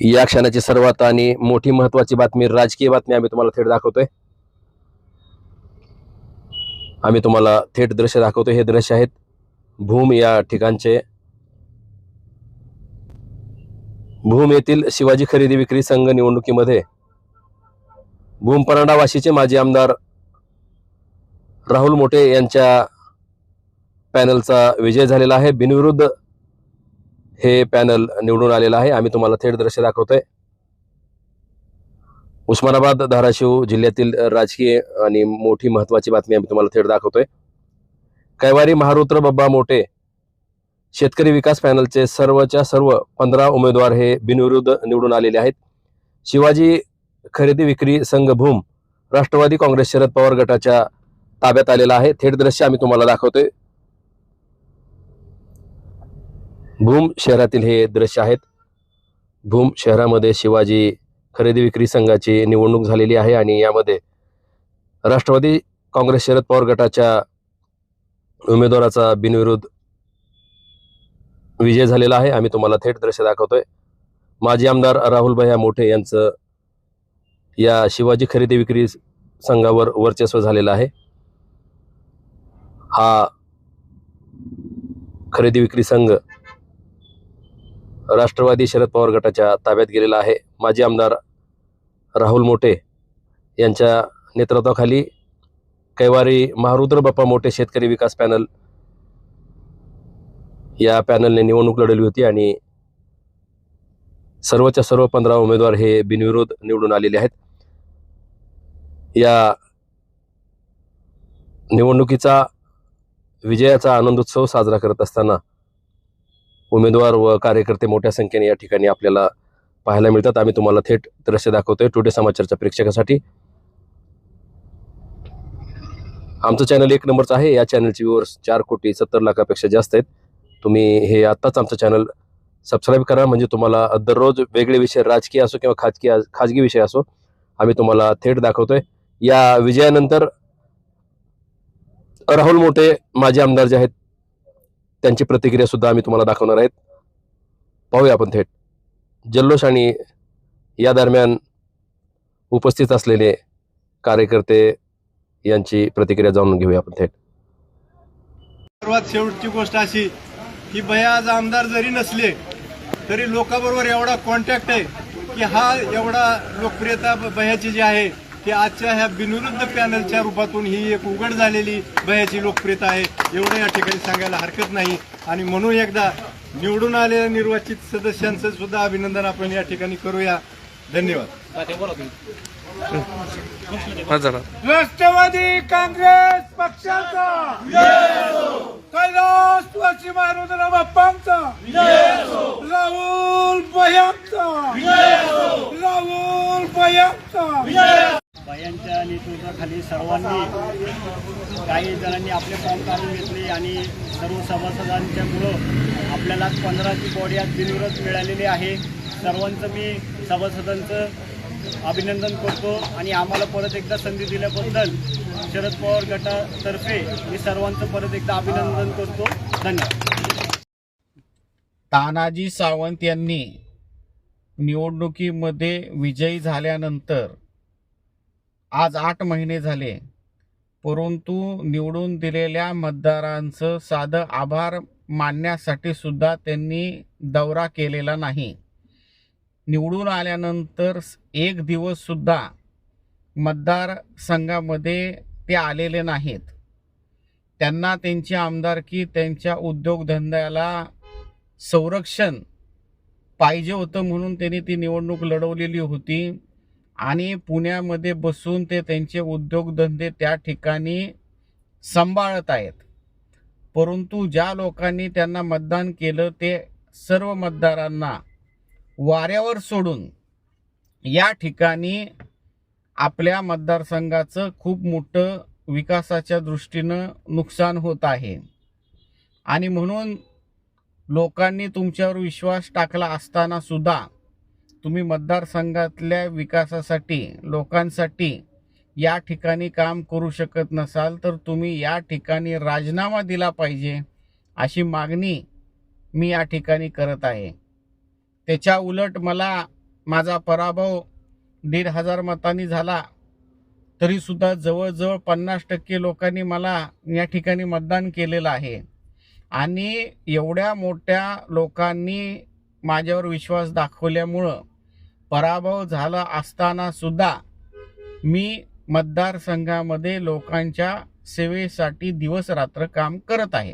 या क्षणाची सर्वात आणि मोठी महत्वाची बातमी राजकीय बातमी आम्ही तुम्हाला थेट दाखवतोय. आम्ही तुम्हाला थेट दृश्य दाखवतोय. हे दृश्य आहेत भूम या ठिकाणचे. भूम येथील शिवाजी खरेदी विक्री संघ निवडणुकीमध्ये भूम परांडावाशीचे माजी आमदार राहुल मोटे यांच्या पॅनलचा विजय झालेला आहे. बिनविरुद्ध हे पॅनल निवडून आलेलं आहे. आम्ही तुम्हाला थेट दृश्य दाखवतोय. उस्मानाबाद धाराशिव जिल्ह्यातील राजकीय आणि मोठी महत्वाची बातमी आम्ही तुम्हाला थेट दाखवतोय. कैवारी महारुद्र बब्बा मोठे शेतकरी विकास पॅनलचे सर्वच्या सर्व पंधरा उमेदवार हे बिनविरुद्ध निवडून आलेले आहेत. शिवाजी खरेदी विक्री संघ भूम राष्ट्रवादी काँग्रेस शरद पवार गटाच्या ताब्यात आलेला आहे. थेट दृश्य आम्ही तुम्हाला दाखवतोय. भूम शहरातील हे दृश्य आहेत. भूम शहरामध्ये शिवाजी खरेदी विक्री संघाची निवडणूक झालेली आहे आणि यामध्ये राष्ट्रवादी काँग्रेस शरद पवार गटाच्या उमेदवाराचा बिनविरोध विजय झालेला आहे. आम्ही तुम्हाला थेट दृश्य दाखवतोय. माजी आमदार राहुल भैया मोठे यांचं या शिवाजी खरेदी विक्री संघावर वर्चस्व झालेलं आहे. हा खरेदी विक्री संघ राष्ट्रवादी शरद पवार गटाच्या ताब्यात गेलेला आहे. माजी आमदार राहुल मोटे यांच्या नेतृत्वाखाली कैवारी महारुद्र बाप्पा मोठे शेतकरी विकास पॅनल या पॅनलने निवडणूक लढवली होती आणि सर्वच्या सर्व पंधरा उमेदवार हे बिनविरोध निवडून आलेले आहेत. या निवडणुकीचा विजयाचा आनंदोत्सव साजरा करत असताना उमेदवार व कार्यकर्ते मोठ्या संख्येने या ठिकाणी आपल्याला पाहायला मिळतात. आम्ही तुम्हाला थेट दृश्य दाखवतोय टुडे समाचारच्या प्रेक्षकासाठी. आमचं चॅनल एक नंबरचं आहे. या चॅनलचे व्ह्युअर्स चार कोटी सत्तर लाखापेक्षा जास्त आहेत. तुम्ही हे आत्ताच आमचं चॅनल सबस्क्राईब करा. म्हणजे तुम्हाला दररोज वेगळे विषय राजकीय असो किंवा खाजगी खाजगी विषय असो आम्ही तुम्हाला थेट दाखवतोय. या विजयानंतर राहुल मोठे माजी आमदार जे आहेत त्यांची प्रतिक्रिया सुद्धा आम्ही तुम्हाला दाखवणार आहेत. पाहूया आपण थेट. जल्लोष आणि या दरम्यान उपस्थित असलेले कार्यकर्ते यांची प्रतिक्रिया जाणून घेऊया आपण थेट. सर्वात शेवटची गोष्ट अशी की भया आज आमदार जरी नसले तरी लोकांबरोबर एवढा कॉन्टॅक्ट आहे की हा एवढा लोकप्रियता भयाची जी आहे ती आजच्या ह्या बिनविरुद्ध पॅनलच्या रूपातून ही एक उघड झालेली भयाची लोकप्रियता आहे. एवढं या ठिकाणी सांगायला हरकत नाही. आणि म्हणून एकदा निवडून आलेल्या निर्वाचित सदस्यांचं सुद्धा अभिनंदन आपण या ठिकाणी करूया. धन्यवाद. राष्ट्रवादी काँग्रेस पक्षाचा. कैलास वाशी महारुद्र बाप्पांचा. राहुल भयांचा. राहुल भयांचा. यांच्या नेतृत्वाखाली सर्वांनी काही जणांनी आपले फॉर्म काढून घेतले आणि सर्व सभासदांच्यामुळं आपल्याला पंधराची बॉडी आज बिनविरोध मिळालेली आहे. सर्वांचं मी सभासदांचं अभिनंदन करतो आणि आम्हाला परत एकदा संधी दिल्याबद्दल शरद पवार गटातर्फे मी सर्वांचं परत एकदा अभिनंदन करतो. धन्यवाद. तानाजी सावंत यांनी निवडणुकीमध्ये विजयी झाल्यानंतर आज आठ महिने झाले. परंतु निवडून दिलेल्या मतदारांचं साधं आभार मानण्यासाठी सुद्धा त्यांनी दौरा केलेला नाही. निवडून आल्यानंतर एक दिवससुद्धा मतदार संघामध्ये ते आलेले नाहीत. त्यांना त्यांची आमदारकी त्यांच्या उद्योगधंद्याला संरक्षण पाहिजे होतं म्हणून त्यांनी ती निवडणूक लढवलेली होती. आणि पुण्यामध्ये बसून ते त्यांचे उद्योगधंदे त्या ठिकाणी सांभाळत आहेत. परंतु ज्या लोकांनी त्यांना मतदान केलं ते सर्व मतदारांना वाऱ्यावर सोडून या ठिकाणी आपल्या मतदारसंघाचं खूप मोठं विकासाच्या दृष्टीनं नुकसान होत आहे. आणि म्हणून लोकांनी तुमच्यावर विश्वास टाकला असताना सुद्धा तुम्ही मतदारसंघातल्या विकासासाठी लोकांसाठी या ठिकाणी काम करू शकत नसाल तर तुम्ही या ठिकाणी राजीनामा दिला पाहिजे अशी मागणी मी या ठिकाणी करत आहे. त्याच्या उलट मला माझा पराभव दीड हजार मतांनी झाला तरीसुद्धा जवळजवळ पन्नास टक्के लोकांनी मला या ठिकाणी मतदान केलेलं आहे. आणि एवढ्या मोठ्या लोकांनी माझ्यावर विश्वास दाखवल्यामुळं पराभव झाला असताना सुद्धा मी मतदारसंघामध्ये लोकांच्या सेवेसाठी दिवस रात्र काम करत आहे.